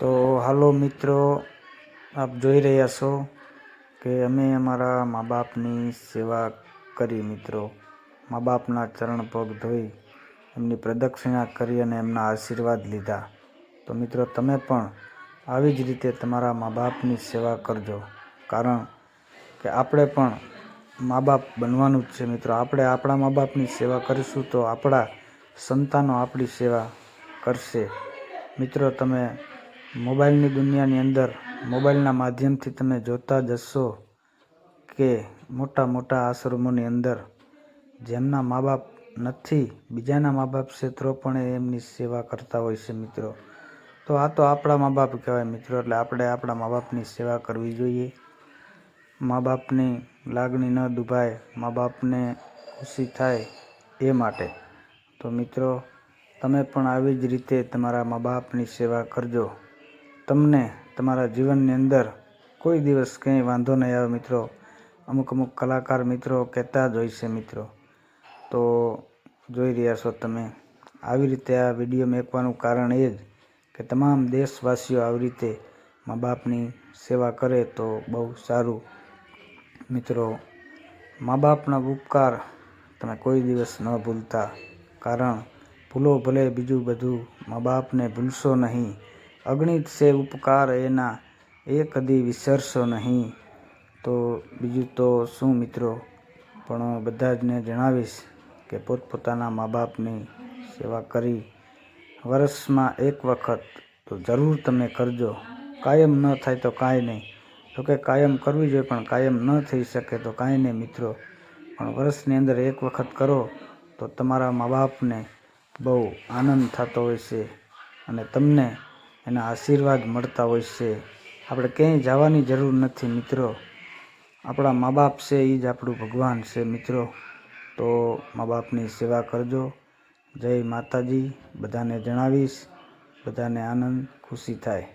તો હાલો મિત્રો, આપ જોઈ રહ્યા છો કે અમે અમારા મા બાપની સેવા કરી મિત્રો. મા બાપના ચરણ પગ ધોઈ એમની પ્રદક્ષિણા કરી અને એમના આશીર્વાદ લીધા. તો મિત્રો, તમે પણ આવી જ રીતે તમારા મા બાપની સેવા કરજો. કારણ કે આપણે પણ મા બાપ બનવાનું જ છે મિત્રો. આપણે આપણા મા બાપની સેવા કરીશું તો આપણા સંતાનો આપણી સેવા કરશે. મિત્રો, તમે મોબાઈલની દુનિયાની અંદર મોબાઈલના માધ્યમથી તમે જોતા જશો કે મોટા મોટા આશ્રમોની અંદર જેમના મા બાપ નથી, બીજાના મા બાપ ક્ષેત્રો પણ એમની સેવા કરતા હોય છે મિત્રો. તો આ તો આપણા મા બાપ કહેવાય મિત્રો, એટલે આપણે આપણા મા બાપની સેવા કરવી જોઈએ. મા બાપની લાગણી ન દુભાય મા બાપને ખુશી થાય એ માટે. તો મિત્રો, તમે પણ આવી જ રીતે તમારા મા બાપની સેવા કરજો. તમને તમારા જીવનની અંદર કોઈ દિવસ કંઈ વાંધો નહીં આવે મિત્રો. અમુક અમુક કલાકાર મિત્રો કહેતા જ હોય છે મિત્રો. તો જોઈ રહ્યા છો તમે. આવી રીતે આ વીડિયો મેકવાનું કારણ એ જ કે તમામ દેશવાસીઓ આવી રીતે મા બાપની સેવા કરે તો બહુ સારું. મિત્રો, મા બાપના ઉપકાર તમે કોઈ દિવસ ન ભૂલતા. કારણ ભૂલો ભલે બીજું બધું મા બાપને ભૂલશો નહીં. અગણિત છે ઉપકાર એના. એ કદી વિસરશો નહીં. તો બીજું તો શું મિત્રો? પણ બધા જને જણાવીશ કે પોતપોતાના મા બાપની સેવા કરી. વર્ષમાં એક વખત તો જરૂર તમે કરજો. કાયમ ન થાય તો કાંઈ નહીં. તો કે કાયમ કરવી જોઈએ, પણ કાયમ ન થઈ શકે તો કાંઈ નહીં મિત્રો. પણ વર્ષની અંદર એક વખત કરો તો તમારા મા બાપને બહુ આનંદ થતો હોય છે. અને તમને એના આશીર્વાદ મળતા હોય છે. આપણે ક્યાંય જવાની જરૂર નથી મિત્રો. આપણા મા બાપ છે એ જ આપણું ભગવાન છે મિત્રો. તો મા બાપની સેવા કરજો. જય માતાજી. બધાને જણાવીશ. બધાને આનંદ, ખુશી થાય.